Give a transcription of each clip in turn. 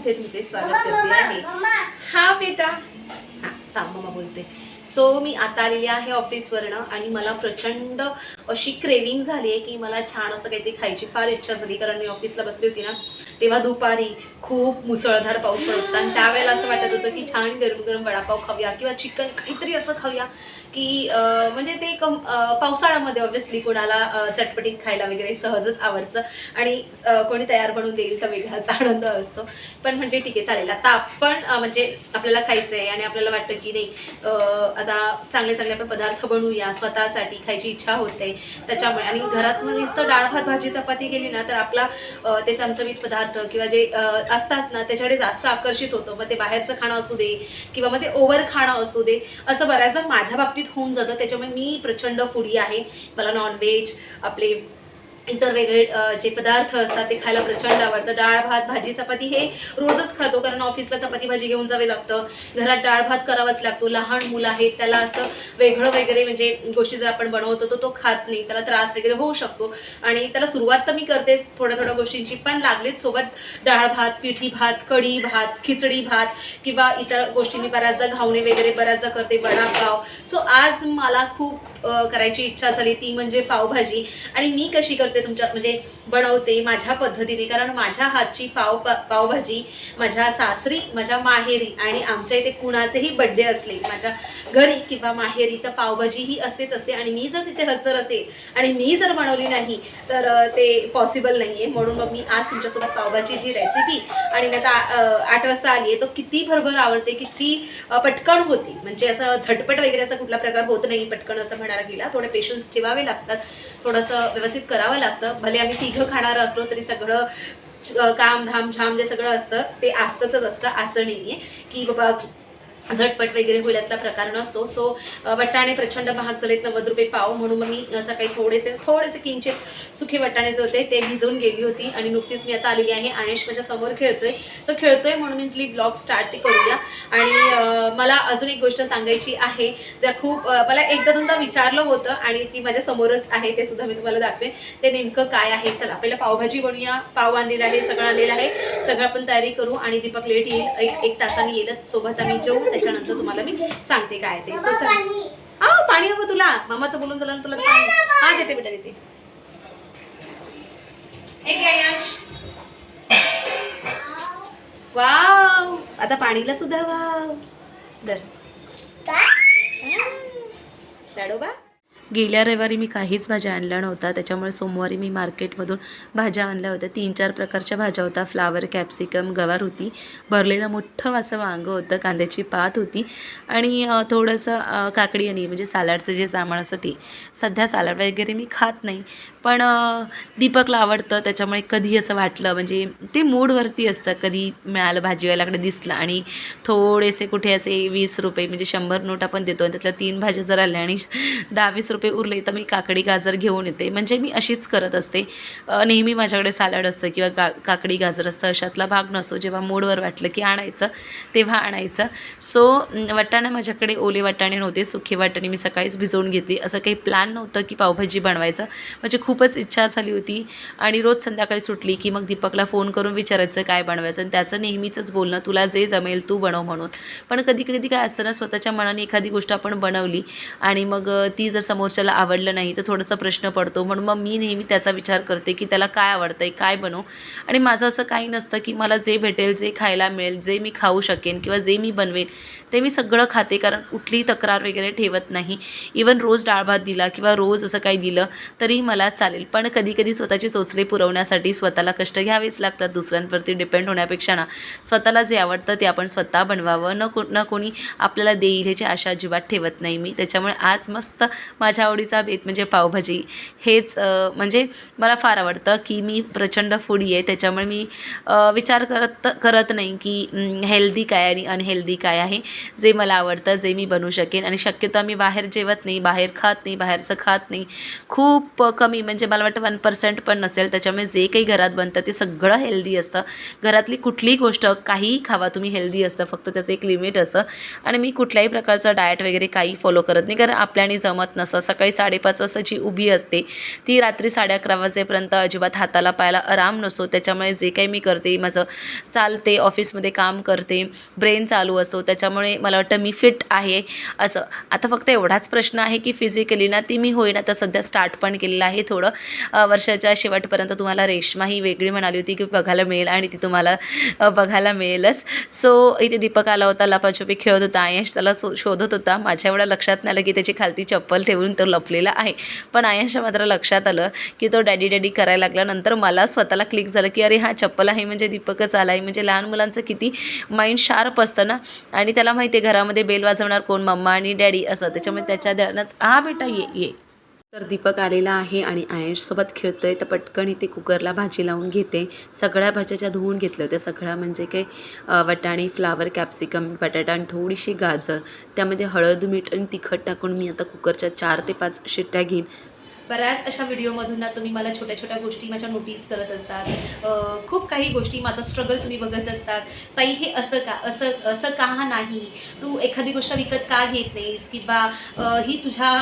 ह्यामध्ये तुमचे स्वागत करते आहे हा बेटा. हा मम्मा बोलते. सो मी आता आलेली आहे ऑफिसवरनं आणि मला प्रचंड अशी क्रेविंग झाली आहे की मला छान असं काहीतरी खायची फार इच्छा झाली. कारण मी ऑफिसला बसली होती ना तेव्हा दुपारी खूप मुसळधार पाऊस पडत होता. आणि त्यावेळेला असं वाटत होतं की छान गरम गरम वडापाव खाऊया किंवा चिकन काहीतरी असं खाऊया की म्हणजे ते कम पावसाळ्यामध्ये ऑब्व्हियसली कोणाला चटपटीत खायला वगैरे सहजच आवडतं. आणि कोणी तयार बनवून देईल तर वेगळाच आनंद असतो. पण म्हणजे ठीक आहे चालेल. आता आपण म्हणजे आपल्याला खायचं आहे आणि आपल्याला वाटतं की नाही आता चांगले चांगले आपण पदार्थ बनवूया स्वतःसाठी खायची इच्छा होते. त्याच्यामुळे आणि घरात मग नुसतं डाळ भात भाजी चपाती गेली ना तर आपला ते चमचमीत पदार्थ किंवा जे असतात ना त्याच्याकडे जास्त आकर्षित होतं. मग ते बाहेरचं खाणं असू दे किंवा मग ते ओव्हर खाणं असू दे असं बऱ्याचदा माझ्या बाबतीत होऊन जातं. त्याच्यामुळे मी प्रचंड फुडी आहे. मला नॉनव्हेज आपले इतर वेगळे जे पदार्थ असतात ते खायला प्रचंड आवडतं. डाळ भात भाजी चपाती हे रोजच खातो कारण ऑफिसला चपाती भाजी घेऊन जावे लागतं. घरात डाळ भात करावाच लागतो. लहान मुलं आहेत त्याला असं वेगळं वगैरे म्हणजे गोष्टी जर आपण बनवतो तर तो खात नाही. त्याला त्रास वगैरे होऊ शकतो. आणि त्याला सुरुवात तर मी करतेच. थोड्या थोड्या गोष्टींची पण लागलीच. सोबत डाळ भात पिठी भात कढी भात खिचडी भात किंवा इतर गोष्टी मी बऱ्याचदा घावणे वगैरे बऱ्याचदा करते. वडापाव. सो आज मला खूप करायची इच्छा झाली. ती म्हणजे पावभाजी. आणि मी कशी करते तुमच्या म्हणजे बनवते माझ्या पद्धतीने. कारण माझ्या हातची पाव पा- पावभाजी माझ्या सासरी माझ्या माहेरी आणि आमच्या इथे कुणाचेही बड्डे असले माझ्या घरी किंवा माहेरी तर पावभाजी ही असतेच असते. आणि मी जर तिथे हजर असेल आणि मी जर बनवली नाही तर ते पॉसिबल नाही आहे म्हणून मग मी आज तुमच्यासोबत पावभाजीची रेसिपी आणि मी आता आठ वाजता आली आहे तो किती भरभर आवडते किती पटकन होती. म्हणजे असं झटपट वगैरे असा कुठला प्रकार होत नाही पटकन असं म्हणायला गेला. थोडे पेशन्स ठेवावे लागतात. थोडंसं व्यवस्थित करावं लागतं. भले आम्ही तिघं खाणार असलो तरी सगळं काम धाम झाम जे सगळं असतं ते असतंच असतं. असं नाही आहे की बाबा झटपट वगैरे होईल यातला प्रकार नसतो. सो वट्टाणे वटाणे प्रचंड महाग झालेत नव्वद रुपये पाव म्हणून मग मी सकाळी थोडेसे थोडेसे किंचित सुखे वटाणे जे होते ते भिजवून गेली होती. आणि नुकतीच मी आता आलेली आहे. आयश माझ्यासमोर खेळतोय. तो खेळतोय म्हणून मी इथली ब्लॉग स्टार्ट करूया. आणि मला अजून एक गोष्ट सांगायची आहे. ज्या खूप मला एकदा दोनदा विचारलं होतं आणि ती माझ्या समोरच आहे ते सुद्धा मी तुम्हाला दाखवेन. ते नेमकं काय आहे? चला पहिलं पावभाजी बनवूया पाव आणलेला आहे सगळं आणलेलं आहे. सगळं आपण तयारी करू आणि दीपक लेट येईल एक एक तासाने येईलच. सोबत आम्ही जेऊ त्याच्यानंतर तुम्हाला मी सांगते काय ते. सो हा पाणी. हवं तुला. मामाचं बोलून झालं ना तुला हा देते बेटा देते. हे वाव. आता पाणीला सुद्धा वाव. दर लाडोबा गेल्या रविवारी मी काहीच भाज्या आणल्या नव्हत्या. त्याच्यामुळे सोमवारी मी मार्केटमधून भाज्या आणल्या होत्या. तीन चार प्रकारच्या भाज्या होत्या. फ्लावर कॅप्सिकम गवार होती. भरलेलं मोठं असं वांगं होतं. कांद्याची पात होती. आणि थोडंसं काकडी आणि म्हणजे सॅलडचं जे सामान असतं ते. सध्या सॅलड वगैरे मी खात नाही. पण दीपकला आवडतं. त्याच्यामुळे कधी असं वाटलं. म्हणजे ते मूडवरती असतं. कधी मिळालं भाजीवाल्याकडे दिसलं आणि थोडेसे कुठे असे वीस रुपये म्हणजे शंभर नोट आपण देतो आणि त्यातल्या तीन भाज्या जर आल्या आणि दहा वीस रुपये उरले तर मी काकडी गाजर घेऊन येते. म्हणजे मी अशीच करत असते. नेहमी माझ्याकडे सॅलड असतं किंवा का काकडी गाजर असतं. अशातला भाग नसतो. जेव्हा मूडवर वाटलं की आणायचं तेव्हा आणायचं. सो वाटाणे माझ्याकडे ओले वाटाणे नव्हते. सुखे वाटाणे मी सकाळीच भिजवून घेतली. असं काही प्लॅन नव्हतं की पावभाजी बनवायचं. म्हणजे खूप खूपच इच्छा झाली होती. आणि रोज संध्याकाळी सुटली की मग दीपकला फोन करून विचारायचं काय बनवायचं. आणि त्याचं नेहमीचंच बोलणं तुला जे जमेल तू बनव म्हणून. पण कधी कधी काय असतं ना स्वतःच्या मनाने एखादी गोष्ट आपण बनवली आणि मग ती जर समोरच्याला आवडलं नाही तर थोडासा प्रश्न पडतो. म्हणून मग मी नेहमी त्याचा विचार करते की त्याला काय आवडतं आहे काय बनवू? आणि माझं असं काही नसतं की मला जे भेटेल जे खायला मिळेल जे मी खाऊ शकेन किंवा जे मी बनवेन ते मी सगळं खाते. कारण कुठलीही तक्रार वगैरे ठेवत नाही. इवन रोज डाळ भात दिला किंवा रोज असं काही दिलं तरी मला चालेल. पण कधी कधी स्वतःची चोचले पुरवण्यासाठी स्वतःला कष्ट घ्यावेच लागतात. दुसऱ्यांवरती डिपेंड होण्यापेक्षा ना स्वतःला जे आवडतं ते आपण स्वतः बनवावं. न को न कोणी आपल्याला देईल ह्याची आशा अजिबात ठेवत नाही मी. त्याच्यामुळे आज मस्त माझ्या आवडीचा बेत म्हणजे पावभाजी. हेच म्हणजे मला फार आवडतं की मी प्रचंड फूडी आहे. त्याच्यामुळे मी विचार करत करत नाही की हेल्दी काय आणि अनहेल्दी काय आहे. जे मला आवडतं जे मी बनवू शकेन. आणि शक्यतो आम्ही बाहेर जेवत नाही बाहेर खात नाही बाहेरचं खात नाही. खूप कमी म्हणजे मला वाटतं वन पर्सेंट पण नसेल. त्याच्यामुळे जे काही घरात बनतं ते सगळं हेल्दी असतं. घरातली कुठलीही गोष्ट काहीही खावा तुम्ही हेल्दी असतं. फक्त त्याचं एक लिमिट असतं. आणि मी कुठल्याही प्रकारचं डाएट वगैरे काही फॉलो करत नाही. कारण आपल्याने जमत नसतं. सकाळी साडेपाच वाजता जी उभी असते. ती रात्री साडे अकरा वाजेपर्यंत अजिबात हाताला पायाला आराम नसतो. त्याच्यामुळे जे काही मी करते माझं चालते ऑफिसमध्ये काम करते ब्रेन चालू असतो. त्याच्यामुळे मला वाटतं मी फिट आहे असं. आता फक्त एवढाच प्रश्न आहे की फिजिकली ना ती मी होईन. आता सध्या स्टार्ट पण केलेला आहे. थोडं अ, वर्षाच्या शेवटपर्यंत तुम्हाला रेश्मा ही वेगळी म्हणाली होती की बघायला मिळेल आणि ती तुम्हाला बघायला मिळेलच. सो इथे दीपक आला होता लपाछपी खेळत होता आयश त्याला शोधत होता. माझ्या एवढ्या लक्षात नाही आलं की त्याची खालती चप्पल ठेवून तो लपलेला आहे. पण आयंशच्या मात्र लक्षात आलं की तो डॅडी डॅडी करायला लागला. नंतर मला स्वतःला क्लिक झालं की अरे हा चप्पल आहे म्हणजे दीपकच आला आहे म्हणजे लहान मुलांचं किती माइंड शार्प असतं ना? आणि त्याला माहिती आहे घरामध्ये बेल वाजवणार कोण? मम्मा आणि डॅडी असं. त्याच्यामुळे त्याच्या ध्यानात हा बेटा ये ये. तर दीपक आलेला आहे आणि आयेंशसोबत खेळतो आहे तर पटकन इथे कुकरला भाजी लावून घेते. सगळ्या भाज्या ज्या धुवून घेतल्या होत्या. सगळ्या म्हणजे काही वटाणे वाटाणे फ्लावर कॅप्सिकम बटाटा आणि थोडीशी गाजर. त्यामध्ये हळद मीठ आणि तिखट टाकून मी आता कुकरच्या चार ते पाच शिट्ट्या घेईन. बऱ्याच अशा व्हिडिओमधून ना तुम्ही मला छोट्या छोट्या गोष्टी माझ्या नोटीस करत असतात. खूप काही गोष्टी माझा स्ट्रगल तुम्ही बघत असतात. ताई हे असं का? असं असं का नाही? तू एखादी गोष्ट विकत का घेत नाहीस? किंवा ही तुझ्या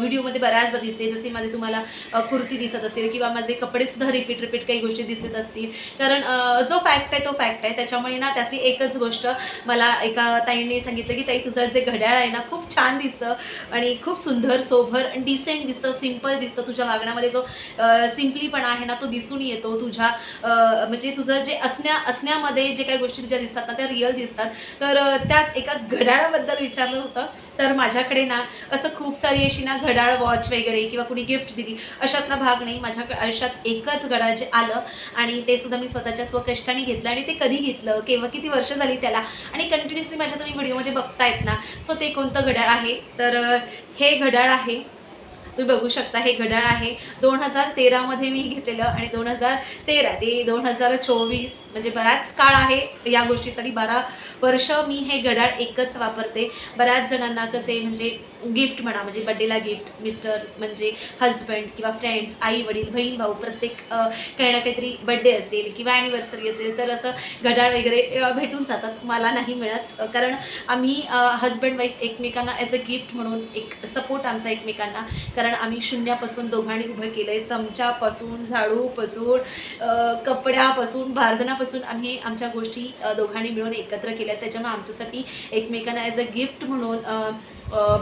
व्हिडिओमध्ये बऱ्याचदा दिसते जसे माझे तुम्हाला कुर्ती दिसत असेल किंवा माझे कपडेसुद्धा रिपीट रिपीट काही गोष्टी दिसत असतील. कारण जो फॅक्ट आहे तो फॅक्ट आहे. त्याच्यामुळे ना त्यातली एकच गोष्ट मला एका ताईंनी सांगितलं की ताई तुझं जे घड्याळ आहे ना खूप छान दिसतं आणि खूप सुंदर सोभर आणि डिसेंट दिसतं सिंपल दिसतं. तुझ्या वागण्यामध्ये जो सिम्पलीपणा आहे ना तो दिसून येतो तुझ्या म्हणजे तुझं जे असण्या असण्यामध्ये जे काही गोष्टी तुझ्या दिसतात ना त्या रिअल दिसतात. तर त्याच एका घड्याळाबद्दल विचारलं होतं. तर माझ्याकडे ना असं खूप सारी अशी ना घड्याळ वॉच वगैरे किंवा कुणी गिफ्ट दिली अशातला भाग नाही. माझ्या आयुष्यात एकच घड्याळ जे आलं आणि ते सुद्धा मी स्वतःच्या स्वकष्टाने घेतलं आणि ते कधी घेतलं? केव्हा किती वर्ष झाली त्याला? आणि कंटिन्युअसली माझ्या तुम्ही व्हिडिओमध्ये बघतायत ना सो ते कोणतं घड्याळ आहे? तर हे घड्याळ आहे तुम्ही बघू शकता हे घड्याळ आहे. दोन हजार तेरामध्ये मी घेतलेलं आणि दोन हजार तेरा ते दोन हजार चोवीस म्हणजे बराच काळ आहे. या गोष्टीसाठी बारा वर्ष मी हे घड्याळ एकच वापरते. बऱ्याच जणांना कसे म्हणजे गिफ्ट म्हणा म्हणजे बड्डेला गिफ्ट मिस्टर म्हणजे हजबंड किंवा फ्रेंड्स आई वडील बहीण भाऊ प्रत्येक काही ना काहीतरी बड्डे असेल किंवा ॲनिव्हर्सरी असेल तर असं घड्याळ वगैरे भेटून जातात मला नाही मिळत. कारण आम्ही हजबंड वाईफ एकमेकांना ॲज अ गिफ्ट म्हणून एक सपोर्ट आमचा एकमेकांना. कारण आम्ही शून्यापासून दोघांनी उभं केलं आहे चमच्यापासून झाडूपासून कपड्यापासून बारदनापासून आम्ही आमच्या गोष्टी दोघांनी मिळून एकत्र केल्या. त्याच्यामुळे आमच्यासाठी एकमेकांना ॲज अ गिफ्ट म्हणून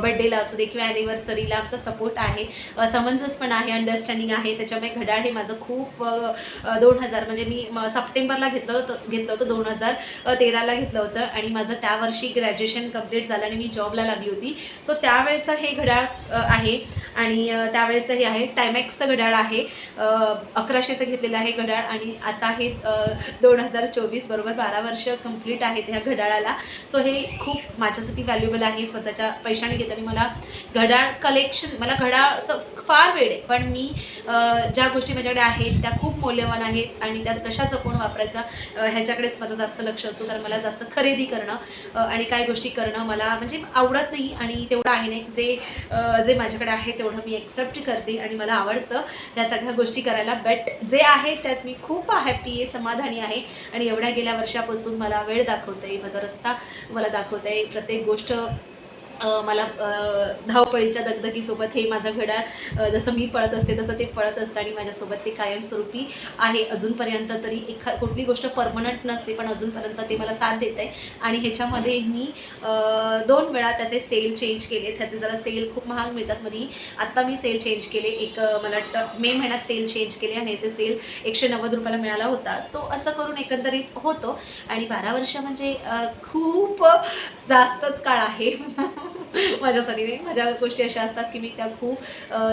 बड्डेला असू दे किंवा ॲनिव्हर्सरीला आमचा सपोर्ट आहे. अ, समंजस पण आहे अंडरस्टँडिंग आहे. त्याच्यामुळे घड्याळ हे माझं खूप दोन हजार म्हणजे मी म- सप्टेंबरला घेतलं होतं घेतलं होतं दोन हजार तेराला घेतलं होतं. आणि माझं त्या वर्षी ग्रॅज्युएशन कंप्लीट झालं आणि मी जॉबला लागली होती. सो त्यावेळेचं हे घड्याळ आहे. आणि त्यावेळेचं हे आहे टायमॅक्सचं घड्याळ आहे. अकराशेचं घेतलेलं आहे घड्याळ. आणि आता हे दोन हजार चोवीस बरोबर बारा वर्ष कंप्लीट आहेत ह्या घड्याळाला. सो हे खूप माझ्यासाठी व्हॅल्युबल आहे. स्वतःच्या पैशाने आणि मला घड्याळ कलेक्शन मला घड्याळचं फार वेळ आहे. पण मी ज्या गोष्टी माझ्याकडे आहेत त्या खूप मौल्यवान आहेत आणि त्या कशा जपून वापरायचा ह्याच्याकडेच माझं जास्त लक्ष असतो. कारण मला जास्त खरेदी करणं आणि काय गोष्टी करणं मला म्हणजे आवडत नाही आणि तेवढं आहे नाही. जे जे माझ्याकडे आहे तेवढं मी एक्सेप्ट करते आणि मला आवडतं. त्या सगळ्या गोष्टी करायला बट जे आहे त्यात मी खूप हॅपी आहे समाधानी आहे. आणि एवढ्या गेल्या वर्षापासून मला वेळ दाखवते माझा रस्ता मला दाखवते प्रत्येक गोष्ट मला धावपळीच्या दगदगीसोबत हे माझं घड्याळ जसं मी पळत असते तसं ते पळत असतं आणि माझ्यासोबत ते कायमस्वरूपी आहे. अजूनपर्यंत तरी एखा कुठली गोष्ट परमनंट नसते पण अजूनपर्यंत ते मला साथ देत आहे आणि ह्याच्यामध्ये मी दोन वेळा त्याचे सेल चेंज केले. त्याचे जरा सेल खूप महाग मिळतात. मध्ये आत्ता मी सेल चेंज केले. एक मला वाटतं मे महिन्यात सेल चेंज केले आणि याचे सेल एकशे नव्वद रुपयाला मिळाला होता. सो असं करून एकंदरीत होतो. आणि बारा वर्ष म्हणजे खूप जास्तच काळ आहे. माझ्यासाठी नाही माझ्या गोष्टी अशा असतात की मी त्या खूप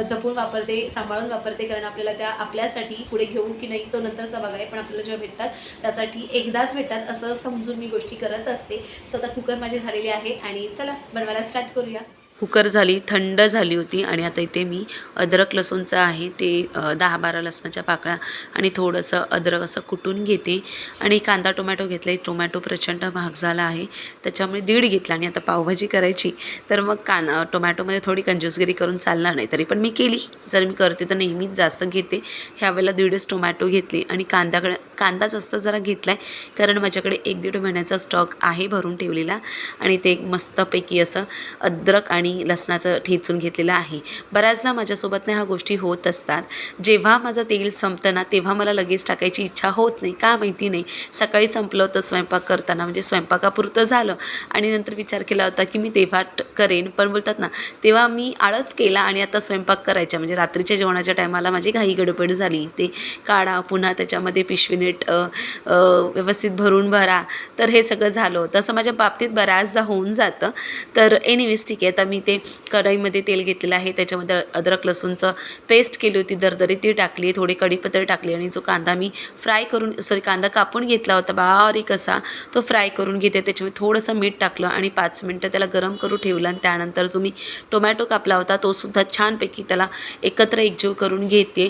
जपून वापरते सांभाळून वापरते कारण आपल्याला त्या आपल्यासाठी पुढे घेऊ की नाही तो नंतरचा भाग आहे. पण आपल्याला जेव्हा भेटतात त्यासाठी एकदाच भेटतात असं समजून मी गोष्टी करत असते. स्वतः कुकर माझी झालेली आहे. आणि चला बनवायला स्टार्ट करूया. कुकर झाली थंड झाली होती आणि आता इथे मी अद्रक लसूणचं आहे ते दहा बारा लसणाच्या पाकळ्या आणि थोडंसं अद्रक असं कुटून घेते आणि कांदा टोमॅटो घेतला आहे टोमॅटो प्रचंड महाग झाला आहे त्याच्यामुळे दीड घेतला आणि आता पावभाजी करायची. तर मग कान टोमॅटोमध्ये थोडी कंजूसगिरी करून चालणार नाही तरी पण मी केली. जर मी करते तर नेहमीच जास्त घेते. ह्यावेळेला दीडच टोमॅटो घेतले आणि कांदाकडे कांदा जास्त जरा घेतला आहे कारण माझ्याकडे एक दीड महिन्याचा स्टॉक आहे भरून ठेवलेला आणि ते एक मस्तपैकी असं अद्रक आणि मी लसणाचं ठेचून घेतलेलं आहे. बऱ्याचदा माझ्यासोबत ना ह्या गोष्टी होत असतात. जेव्हा माझं तेल संपतं ना तेव्हा मला लगेच टाकायची इच्छा होत नाही. का माहिती नाही. सकाळी संपलं होतं स्वयंपाक करताना म्हणजे स्वयंपाकापुरतं झालं. आणि नंतर विचार केला होता की मी तेव्हा करेन. पण बोलतात ना तेव्हा मी आळस केला आणि आता स्वयंपाक करायचा. म्हणजे रात्रीच्या जेवणाच्या टायमाला माझी घाई गडबड झाली. ते काढा पुन्हा त्याच्यामध्ये पिशवी नीट व्यवस्थित भरून भरा. तर हे सगळं झालं होतं. असं माझ्या बाबतीत बऱ्याचदा होऊन जातं. तर एनिवेज ठीक आहे. आता मी ते कढईमध्ये तेल घेतलेलं आहे. त्याच्यामध्ये अद्रक लसूणचं पेस्ट केली होती दरदरी ती टाकली थोडी कढीपत्र टाकली आणि जो कांदा मी फ्राय करून सॉरी कांदा कापून घेतला होता बारीक असा तो फ्राय करून घेते. त्याच्यामध्ये थोडंसं मीठ टाकलं आणि पाच मिनटं त्याला गरम करू ठेवलं आणि त्यानंतर जो मी टोमॅटो कापला होता तो सुद्धा छानपैकी त्याला एकत्र एकजीव करून घेते.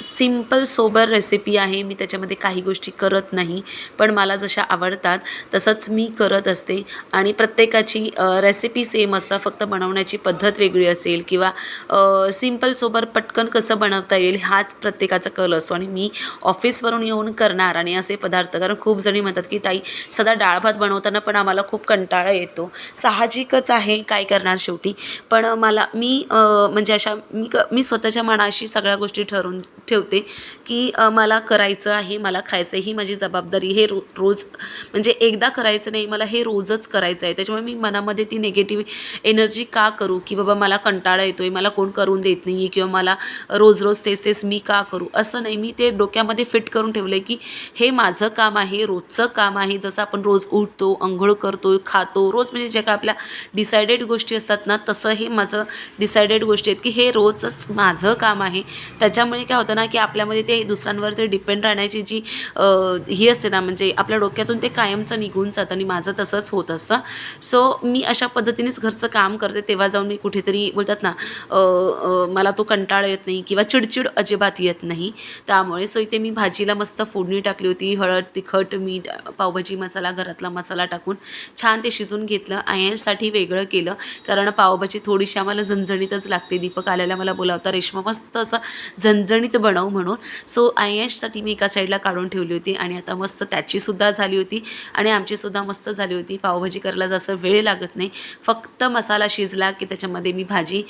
सिंपल सोबर रेसिपी आहे. मी त्याच्यामध्ये काही गोष्टी करत नाही पण मला जशा आवडतात तसंच मी करत असते. आणि प्रत्येकाची रेसिपी सेम असतात. फक्त बनवण्याची पद्धत वेगळी असेल किंवा सिंपल सोबर पटकन कसं बनवता येईल हाच प्रत्येकाचा कल असतो. आणि मी ऑफिसवरून येऊन करणार आणि असे पदार्थ कारण खूप जणी म्हणतात की ताई सदा डाळ भात बनवताना पण आम्हाला खूप कंटाळा येतो. साहजिकच आहे काय करणार शेवटी. पण मला मी म्हणजे अशा मी क मी स्वतःच्या मनाशी सगळ्या गोष्टी ठरवून ठेवते की मला करायचं आहे मला खायचं आहे ही माझी जबाबदारी. हे रो रोज म्हणजे एकदा करायचं नाही मला हे रोजच करायचं आहे. त्याच्यामुळे मी मनामध्ये ती निगेटिव्ह एनर्जी का करू? की बाबा मला कंटाळा येतो आहे मला कोण करून देत नाही आहे किंवा मला रोज रोज तेच तेच मी का करू? असं नाही. मी ते डोक्यामध्ये फिट करून ठेवलं आहे की हे माझं काम आहे रोजचं काम आहे. जसं आपण रोज उठतो अंघोळ करतो खातो रोज म्हणजे ज्या काय आपल्या डिसायडेड गोष्टी असतात ना तसं हे माझं डिसायडेड गोष्टी आहेत की हे रोजच माझं काम आहे. त्याच्यामुळे काय होतं ना की आपल्यामध्ये ते दुसऱ्यांवर ते डिपेंड राहण्याची जी ही असते ना म्हणजे आपल्या डोक्यातून ते कायमचं निघून जातं आणि माझं तसंच होत असतं. सो मी अशा पद्धतीनेच घरचं काम करते. तेव्हा जाऊन मी कुठेतरी बोलतात ना मला तो कंटाळा येत नाही किंवा चिडचिड अजिबात येत नाही. त्यामुळे सो इथे मी भाजीला मस्त फोडणी टाकली होती. हळद तिखट मीठ पावभाजी मसाला घरातला मसाला टाकून छान ते शिजून घेतलं. आयनसाठी वेगळं केलं. कारण पावभाजी थोडीशी आम्हाला झणझणीतच लागते. दीपक आलेला मला बोलावता रेशमा मस्त असं झणझणीत बनवू म्हणून. सो आय एचसाठी मी एका साईडला काढून ठेवली होती आणि आता मस्त त्याचीसुद्धा झाली होती आणि आमचीसुद्धा मस्त झाली होती. पावभाजी करायला जसं वेळ लागत नाही फक्त मसाला शिजला की त्याच्यामध्ये मी भाजी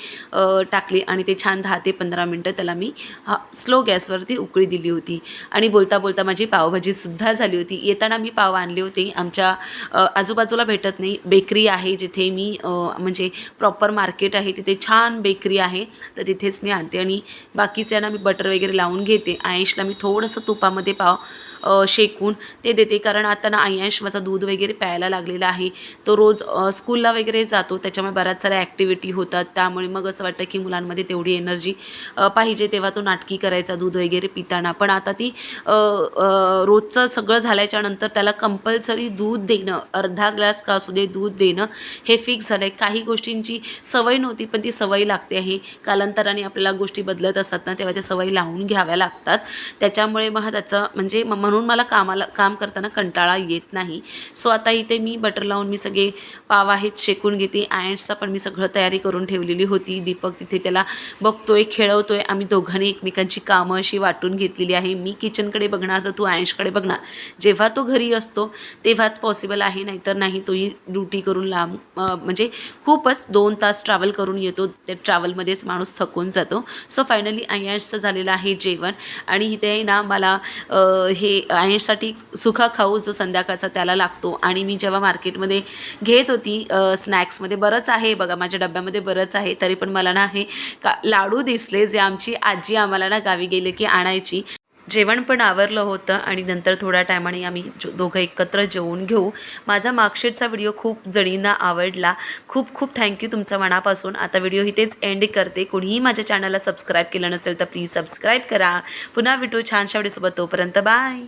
टाकली आणि ते छान दहा ते पंधरा मिनटं त्याला मी हा स्लो गॅसवरती उकळी दिली होती. आणि बोलता बोलता माझी पावभाजीसुद्धा झाली होती. येताना मी पाव आणले होते. आमच्या आजूबाजूला भेटत नाही बेकरी आहे जिथे मी म्हणजे प्रॉपर मार्केट आहे तिथे छान बेकरी आहे तर तिथेच मी आणते आणि बाकीच्यांना मी बटर वगैरे लावून घेते. आयशला मी थोडंसं तुपामध्ये पाव शेकून ते देते. कारण आता ना आयश माझा दूध वगैरे प्यायला लागलेला आहे. तो रोज स्कूलला वगैरे जातो. त्याच्यामुळे बऱ्याच साऱ्या ॲक्टिव्हिटी होतात. त्यामुळे मग असं वाटतं की मुलांमध्ये तेवढी एनर्जी पाहिजे तेव्हा तो नाटकी करायचा दूध वगैरे पिताना. पण आता ती रोजचं सगळं झाल्याच्यानंतर त्याला कंपल्सरी दूध देणं अर्धा ग्लास का असू दे दूध देणं हे फिक्स झालं आहे काही गोष्टींची सवय नव्हती पण ती सवय लागते आहे. कालांतराने आपल्याला गोष्टी बदलत असतात ना तेव्हा त्या सवयी लावून घ्याव्या लागतात. त्याच्यामुळे मग त्याचं म्हणजे म्हणून म्हणून मला कामाला काम करताना कंटाळा येत नाही. सो आता इथे मी बटर लावून मी सगळे पाव आहेत शेकून घेते. आयन्सचा पण मी सगळं तयारी करून ठेवलेली होती. दीपक तिथे त्याला बघतोय खेळवतोय. आम्ही दोघांनी एकमेकांची कामं अशी वाटून घेतलेली आहे. मी किचनकडे बघणार तर तू आयन्सकडे बघणार. जेव्हा तो घरी असतो तेव्हाच पॉसिबल आहे. नाहीतर नाही तोही ड्युटी करून लांब म्हणजे खूपच दोन तास ट्रॅव्हल करून येतो. त्या ट्रॅव्हलमध्येच माणूस थकून जातो. सो फायनली आयन्सचं झालेलं आहे जेवण. आणि इथे ना मला हे आईसाठी सुखा खाऊ जो संध्याकाळचा त्याला लागतो. आणि मी जेव्हा मार्केटमध्ये घेत होती स्नॅक्समध्ये बरंच आहे. बघा माझ्या डब्यामध्ये बरंच आहे. तरी पण मला ना हे का लाडू दिसले जे आमची आजी आम्हाला ना गावी गेले की आणायची. जेवण पण आवरलं होतं आणि नंतर थोड्या टायमाने आम्ही जो दोघं एकत्र जेवून घेऊ. माझा मार्कशीटचा व्हिडिओ खूप जणींना आवडला. खूप खूप थँक्यू तुमचा मनापासून. आता व्हिडिओ इथेच एंड करते. कोणीही माझ्या चॅनलला सबस्क्राईब केलं नसेल तर प्लीज सबस्क्राईब करा. पुन्हा व्हिडिओ छानशा व्हिडिओसोबत तोपर्यंत बाय